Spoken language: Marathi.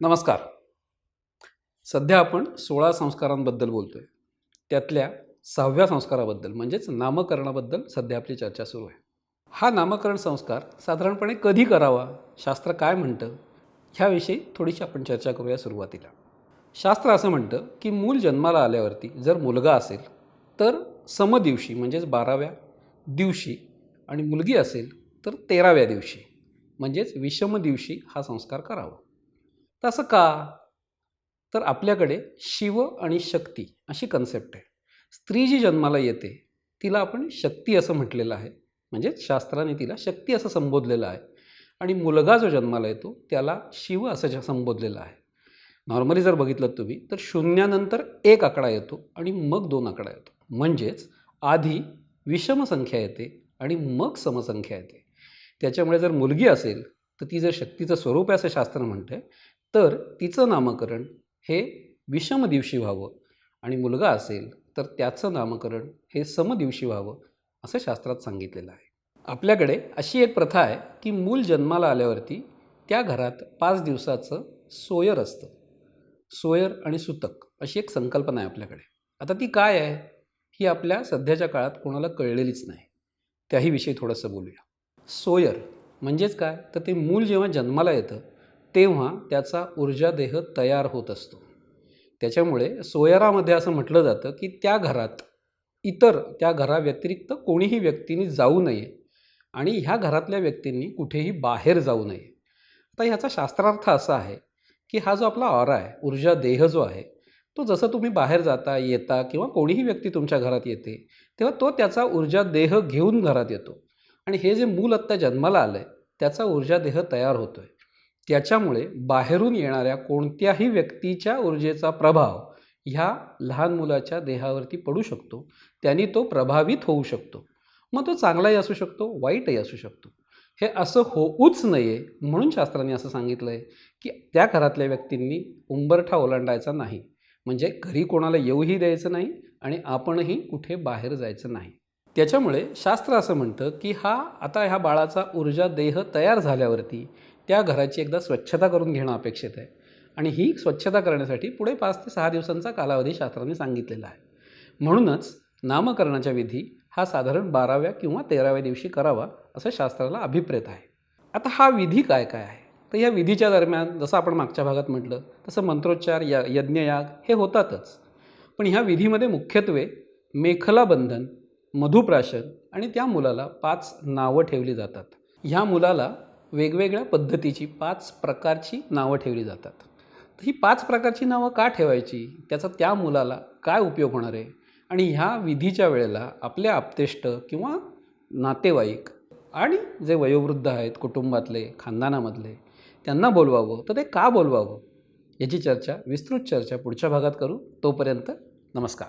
नमस्कार. सध्या आपण सोळा संस्कारांबद्दल बोलतोय. त्यातल्या सहाव्या संस्काराबद्दल म्हणजेच नामकरणाबद्दल सध्या आपली चर्चा सुरू आहे. हा नामकरण संस्कार साधारणपणे कधी करावा? शास्त्र काय म्हणतं? ह्याविषयी थोडीशी आपण चर्चा करूया सुरुवातीला. शास्त्र असं म्हणतं की मूल जन्माला आल्यावरती जर मुलगा असेल तर समदिवशी म्हणजेच बाराव्या दिवशी आणि मुलगी असेल तर तेराव्या दिवशी म्हणजेच विषम दिवशी हा संस्कार करावा. तसं का? तर आपल्याकडे शिव आणि शक्ती अशी कन्सेप्ट आहे. स्त्री जी जन्माला येते तिला आपण शक्ती असं म्हटलेलं आहे. म्हणजेच शास्त्राने तिला शक्ती असं संबोधलेलं आहे. आणि मुलगा जो जन्माला येतो त्याला शिव असं संबोधलेलं आहे. नॉर्मली जर बघितलं तुम्ही तर शून्यानंतर एक आकडा येतो आणि मग दोन आकडा येतो. म्हणजेच आधी विषम संख्या येते आणि मग समसंख्या येते. त्याच्यामुळे जर मुलगी असेल तर ती जर शक्तीचं स्वरूप आहे असं शास्त्र म्हणते तर तिचं नामकरण हे विषम दिवशी व्हावं. आणि मुलगा असेल तर त्याचं नामकरण हे समदिवशी व्हावं असं शास्त्रात सांगितलेलं आहे. आपल्याकडे अशी एक प्रथा आहे की मूल जन्माला आल्यावरती त्या घरात पाच दिवसाचं सोयर असतं. सोयर आणि सुतक अशी एक संकल्पना आहे आपल्याकडे. आता ती काय आहे? ही आपल्या सध्याच्या काळात कोणाला कळलेलीच नाही. त्याही विषयी थोडंसं बोलूया. सोयर म्हणजेच काय? तर ते मूल जेव्हा जन्माला येतं तेव्हा त्याचा ऊर्जा देह तयार होत असतो. त्याच्यामुळे सोयरामध्ये असं म्हटलं जातं की त्या घरात इतर त्या घराव्यतिरिक्त कोणीही व्यक्तींनी जाऊ नये आणि ह्या घरातल्या व्यक्तींनी कुठेही बाहेर जाऊ नये. आता ह्याचा शास्त्रार्थ असा आहे की हा जो आपला ऑरा आहे ऊर्जा देह जो आहे तो जसं तुम्ही बाहेर जाता येता किंवा कोणीही व्यक्ती तुमच्या घरात येते तेव्हा तो त्याचा ऊर्जा देह घेऊन घरात येतो. आणि हे जे मूल आत्ता जन्माला आलं आहे त्याचा ऊर्जा देह तयार होतो आहे त्याच्यामुळे बाहेरून येणाऱ्या कोणत्याही व्यक्तीच्या ऊर्जेचा प्रभाव ह्या लहान मुलाच्या देहावरती पडू शकतो. त्यांनी तो प्रभावित होऊ शकतो. मग तो चांगलाही असू शकतो वाईटही असू शकतो. हे असं होऊच नये म्हणून शास्त्राने असं सांगितलं आहे की त्या घरातल्या व्यक्तींनी उंबरठा ओलांडायचा नाही. म्हणजे घरी कोणाला येऊही द्यायचं नाही आणि आपणही कुठे बाहेर जायचं नाही. त्याच्यामुळे शास्त्र असं म्हणतं की हा आता ह्या बाळाचा ऊर्जा देह तयार झाल्यावरती त्या घराची एकदा स्वच्छता करून घेणं अपेक्षित आहे. आणि ही स्वच्छता करण्यासाठी पुढे पाच ते सहा दिवसांचा कालावधी शास्त्राने सांगितलेला आहे. म्हणूनच नामकरणाच्या विधी हा साधारण बाराव्या किंवा तेराव्या दिवशी करावा असं शास्त्राला अभिप्रेत आहे. आता हा विधी काय काय आहे? तर या विधीच्या दरम्यान जसं आपण मागच्या भागात म्हटलं तसं मंत्रोच्चार या यज्ञयाग हे होतातच. पण ह्या विधीमध्ये मुख्यत्वे मेखलाबंधन मधुप्राशन आणि त्या मुलाला पाच नावं ठेवली जातात. ह्या मुलाला वेगवेगळ्या पद्धतीची पाच प्रकारची नावं ठेवली जातात. तर ही पाच प्रकारची नावं का ठेवायची? त्याचा त्या मुलाला काय उपयोग होणार आहे? आणि ह्या विधीच्या वेळेला आपले आप्तेष्ट किंवा नातेवाईक आणि जे वयोवृद्ध आहेत कुटुंबातले खानदानामधले त्यांना बोलवावं. तर ते का बोलवावं? याची चर्चा विस्तृत चर्चा पुढच्या भागात करू. तोपर्यंत नमस्कार.